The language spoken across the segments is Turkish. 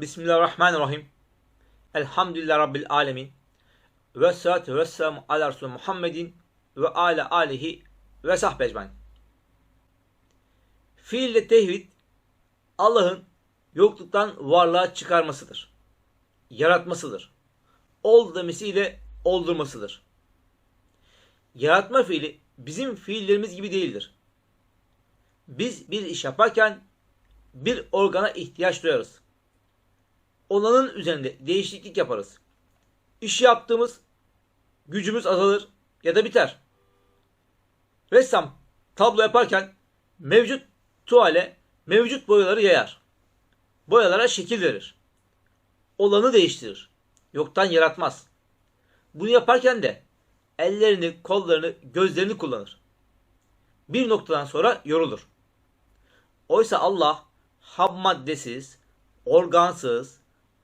Bismillahirrahmanirrahim. Elhamdülillah Rabbil alemin. Ve salatu ve selamu ala Resulü Muhammedin ve ala alihi ve sahbe ecmain. Fiille tevhid Allah'ın yokluktan varlığa çıkarmasıdır. Yaratmasıdır. Ol demesiyle oldurmasıdır. Yaratma fiili bizim fiillerimiz gibi değildir. Biz bir iş yaparken bir organa ihtiyaç duyarız. Olanın üzerinde değişiklik yaparız. İşi yaptığımız gücümüz azalır ya da biter. Ressam tablo yaparken mevcut tuvale mevcut boyaları yayar. Boyalara şekil verir. Olanı değiştirir. Yoktan yaratmaz. Bunu yaparken de ellerini, kollarını, gözlerini kullanır. Bir noktadan sonra yorulur. Oysa Allah ham maddesiz, organsız,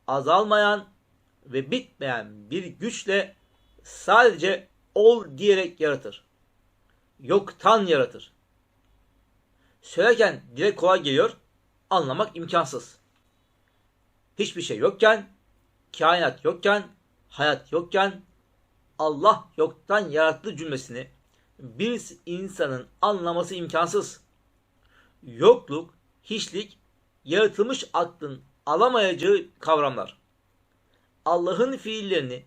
azalmayan ve bitmeyen bir güçle sadece ol diyerek yaratır. Yoktan yaratır. Söylerken dile kolay geliyor, anlamak imkansız. Hiçbir şey yokken, kainat yokken, hayat yokken, Allah yoktan yarattı cümlesini bir insanın anlaması imkansız. Yokluk, hiçlik, yaratılmış aklın alamayacağı kavramlar. Allah'ın fiillerini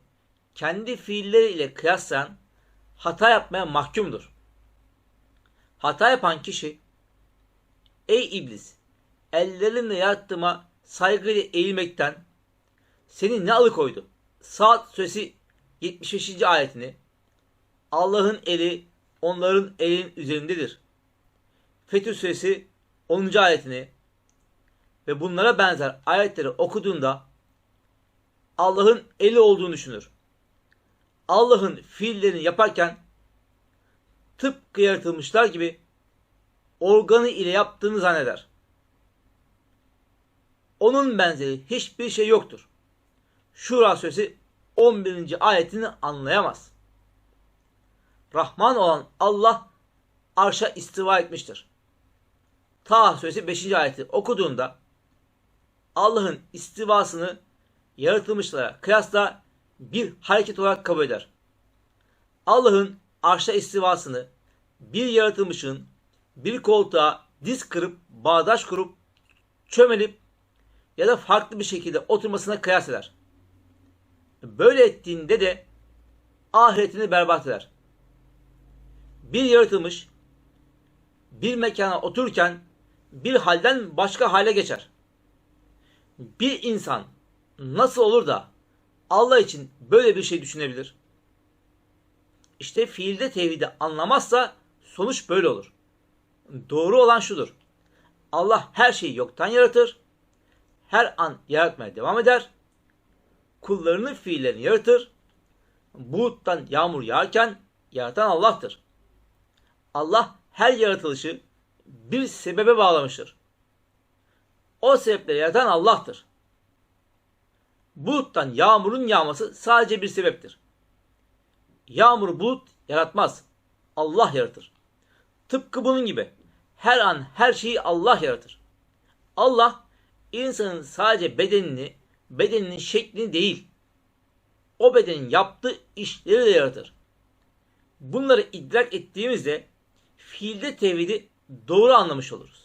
kendi fiilleriyle kıyaslayan hata yapmaya mahkumdur. Hata yapan kişi, ey iblis, ellerinle yarattığıma saygıyla eğilmekten seni ne alıkoydu? Saat suresi 75. ayetini Allah'ın eli onların elin üzerindedir. Fetih suresi 10. ayetini ve bunlara benzer ayetleri okuduğunda Allah'ın eli olduğunu düşünür. Allah'ın fiillerini yaparken tıpkı yaratılmışlar gibi organı ile yaptığını zanneder. Onun benzeri hiçbir şey yoktur. Şura suresi 11. ayetini anlayamaz. Rahman olan Allah arşa istiva etmiştir. Taha suresi 5. ayeti okuduğunda Allah'ın istivasını yaratılmışlara kıyasla bir hareket olarak kabul eder. Allah'ın arşa istivasını bir yaratılmışın bir koltuğa diz kırıp, bağdaş kurup, çömelip ya da farklı bir şekilde oturmasına kıyas eder. Böyle ettiğinde de ahiretini berbat eder. Bir yaratılmış bir mekana otururken bir halden başka hale geçer. Bir insan nasıl olur da Allah için böyle bir şey düşünebilir? İşte fiilde tevhidi anlamazsa sonuç böyle olur. Doğru olan şudur. Allah her şeyi yoktan yaratır. Her an yaratmaya devam eder. Kullarının fiillerini yaratır. Buluttan yağmur yağarken yaratan Allah'tır. Allah her yaratılışı bir sebebe bağlamıştır. O sebeple yaratan Allah'tır. Buluttan yağmurun yağması sadece bir sebeptir. Yağmur bulut yaratmaz. Allah yaratır. Tıpkı bunun gibi her an her şeyi Allah yaratır. Allah insanın sadece bedenini, bedeninin şeklini değil, o bedenin yaptığı işleri de yaratır. Bunları idrak ettiğimizde fiilde tevhidi doğru anlamış oluruz.